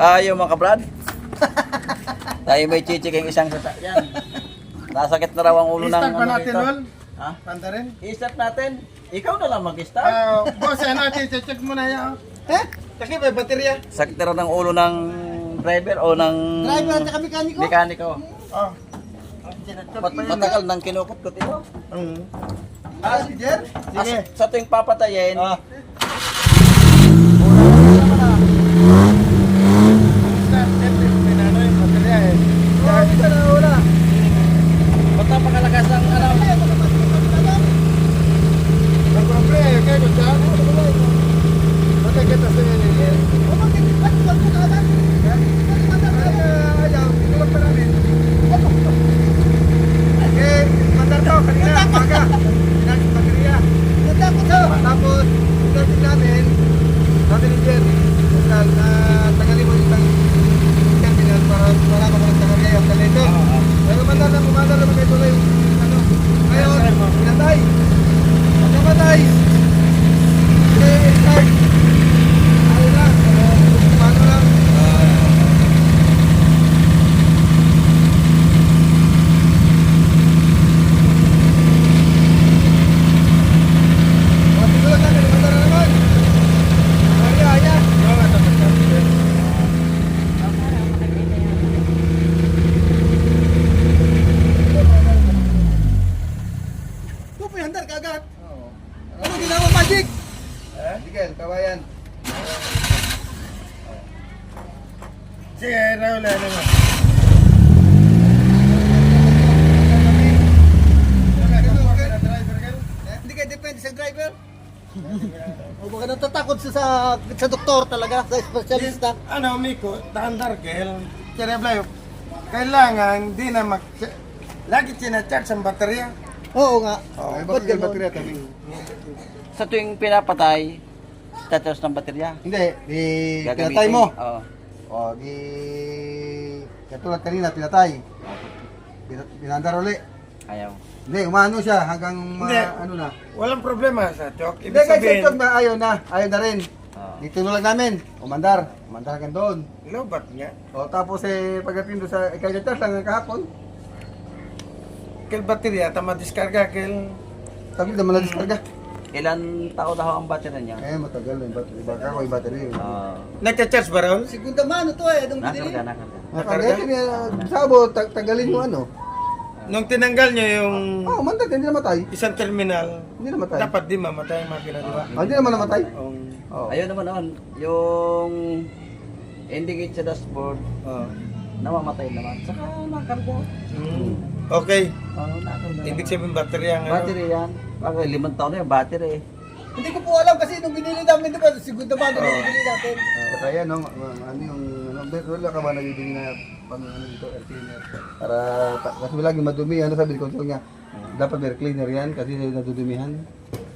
Ayaw mga kabrad. Tayo may chichiking isang sasakyan. Nasakit na raw ang ulo ng I-start pa ano natin, dito. Lol. Ha? Panta rin. I-start natin. Ikaw na lang mag-start. Ah, boss, ano natin, check mo na yan. Eh? Taki ba baterya? Sakit na raw ng ulo ng driver o ng Driver at saka mekaniko. mekaniko. Oh. Mat matagal nang kinukot-kot ito. Mm. Ah, si Jer? Sige. As- sa tuwing papatayin, Ah. Start, siyempre, may nano yung baterya eh. Oh, bisa na wala. Ba't napakalakas ang ano? Nagpapre, kaya ko siya. Bakit kita sa nilin? Ayaw, tulog pa namin. Eh, mandar to kanina, umaga. Pinagin baterya. Tapos, pinagin namin, sabi ni Jen, Pascal, na tanggalin mo yung terminal para wala ka mga tangalya yung talento. Pero mandar na, kumandar naman kayo tuloy yung ano. Ngayon, pinatay. Pagkamatay, eh, start. Ano lang, paano lang. Pati ko lang natin, mandar na naman. Ay, ay, ay. Pupuyantar kagad. Ano ginawa magic? Eh, Miguel, kawayan. Raul, ano mo? Hindi kayo depende sa driver. o baka natatakot siya sa sa doktor talaga, sa espesyalista. Ano, Miko, dandar, Kel. Cereblayo, kailangan di na mag... Lagi sinacharge ang baterya. Oo nga. Oh, Ba't ganun? tabi. Sa tuwing pinapatay, tatapos ng baterya. Hindi, di Gagamitin. pinatay mo. Oo. O, di... Katulad kanina, pinatay. Pina- Pinandar uli. Ayaw. Hindi, umano siya hanggang ma, Hindi. ano na. Walang problema sa chok. Hindi, Ibig kahit sabihin, sa na ayaw na. Ayaw na rin. Oo. Dito na lang namin. Umandar. Umandar hanggang doon. lobat nga. O, tapos eh, pagdating doon sa ikagacharge lang ng kahapon. Kel baterya, tama diskarga, kel... Sabi naman na diskarga. Ilan taon na ho ang battery niya? Eh, matagal na yung battery. Baka ako yung battery. Oo. Nagcha-charge ba Raul? Segunda mano to eh, nung binili. Nakarga, nakarga. Nakarga? Kasi sabo, tag tagalin mo ano. Nung tinanggal nyo yung Oo, oh, mandag, hindi namatay. isang terminal, Hindi namatay. dapat di mamatay ang makina, di ba? Ah, hindi naman namatay. Oo. Ayun naman naman, yung indicate sa dashboard, oh. Namamatay naman. Saka nakarga. Mm. Okay. Oo, nakarga. Ibig sabihin baterya ang ano. Battery yan. Bakit limang taon na yung battery. Hindi ko po alam kasi nung binili namin, di ba, segunda mano nung binili natin. Kaya no, ma- ano yung ano, bet wala ka ba nagiging na pang ano dito, air cleaner. Para ta- kasi lagi madumi, ano sabi ko niya, dapat air cleaner yan kasi nadudumihan.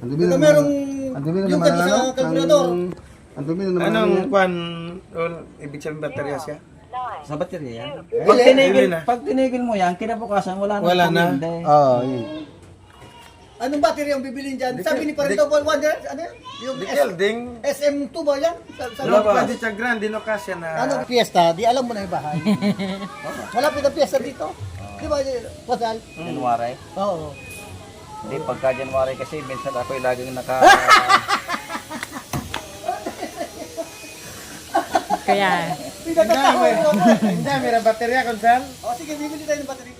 Ang dumi na merong ang dumi na yung naman kanya sa ano, kalkulador. ang- Ang dumi na naman Anong ano yan. kwan, Raul, ibig sabihin baterya siya? Sa battery yan. Eh, Pag tinigil, pag tinigil mo yan, kinabukasan wala na. Wala na. Oo, yun. Anong battery ang bibilin dyan? Sabi ni Parito Paul Wonder, ano yan? Yung Kelding, SM2 ba yan? Sa, sa ano loob. pa di siya no kasya na... Ano fiesta? Di alam mo na yung bahay. Malapit ang fiesta dito. Di ba, Pasal? January. Oo. Hindi, pagka January kasi minsan ako'y laging naka... Kaya, Hindi, may, hindi, may baterya kung saan. O sige, bibili tayo ng battery.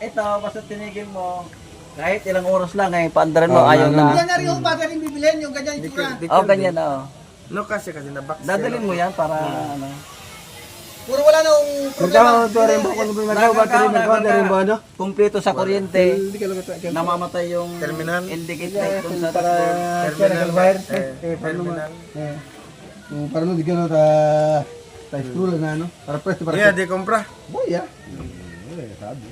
Ito, basta tinigil mo, kahit ilang oras lang, eh, paandarin mo, ayaw na. Yan na rin yung battery yung bibilin, yung ganyan yung tsura. Oh, ganyan na, oh. No kasi na box. Dadalhin mo yan para, ano. Puro wala na yung problema. Magkano to rin ba kung may magawa battery, magkano rin ba ano? Kumpleto sa kuryente, namamatay yung Terminal. indicate light dun sa Para terminal wire. Eh, Eh, terminal. Eh. Kung para no, di ka na ta ta screw lang na ano. Para pwesto para. Yeah, di kompra. Boya. Wala sabi.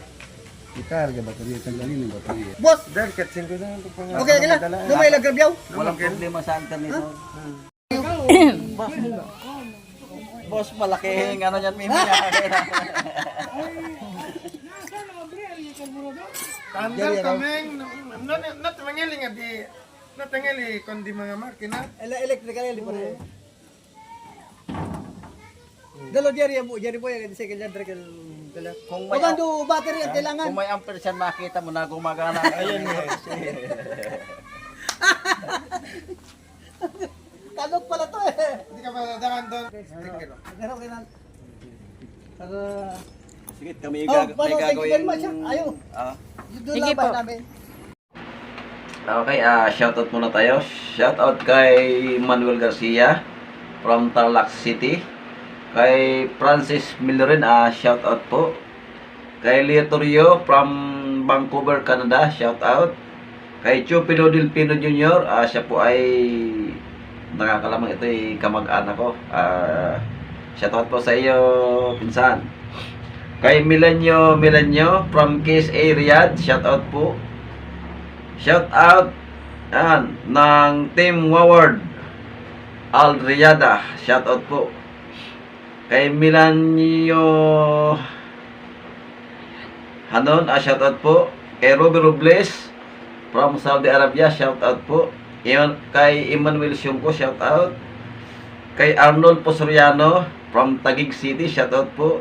Ikarga baterya, tanggalin yung baterya. Boss, Dahil kat 5 na okay ka na. Nung may lagrabyaw. Walang problema sa internet. oh. Boss, malaking ano yan, Mimi. Tandal kaming, not mangyali nga di, not mangyali kundi mga makina. Ele- Electrical, hindi pa rin. Dalo Jerry mo, Jerry boy, ang second yan, Drake, dala. Kung may, may battery ang kailangan. kung may ampersand makita mo na gumagana. Ayun Tanong pala to eh. Hindi ka madadaan doon. Pero kailan? Para... Sige, kami Oh, gag- paano, may gagawin. ah. Ayaw. Ah. Yun doon lang ba namin? Okay, ah shoutout muna tayo. Shoutout kay Manuel Garcia from Tarlac City. Kay Francis Millerin, ah shoutout po. Kay Leo from Vancouver, Canada, shoutout. Kay Chu Pino Del Pino Jr., ah siya po ay nakakalamang ito ay kamag-anak ko. Ah shoutout po sa iyo, pinsan. Kay Milenyo Milenyo from KSA Riyadh, shoutout po. Shout out yan, ng Team Waward Al Riyada. Shout out po. Kay Milanio Hanon, ah, shout out po. Kay Ruby Robles from Saudi Arabia, shout out po. Iyon, kay Emmanuel Syungko, shout out. Kay Arnold Posoriano from Taguig City, shout out po.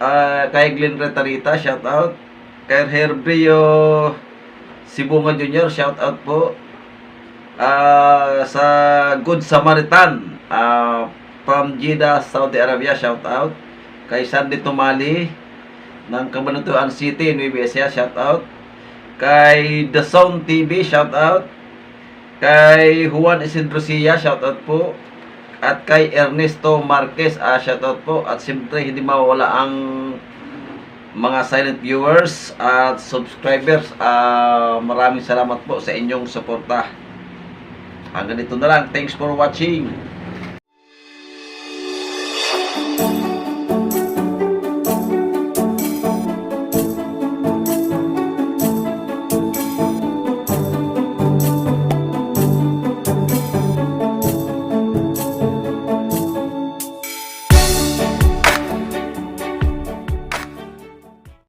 Ah, kay Glenn Retarita, shout out. Kay Herbio Sibunga Jr., shout out po. Ah, sa Good Samaritan ah, from Jeddah, Saudi Arabia, shout out. Kay Sandy Tumali ng Cabanatuan City, Nueva Ecija, shout out. Kay The Sound TV, shout out. Kay Juan Isidro Sia, shout out po. At kay Ernesto Marquez, ah, shout out po. At siyempre, hindi mawawala ang mga silent viewers at subscribers. ah, maraming salamat po sa inyong suporta. Hanggang dito na lang. Thanks for watching.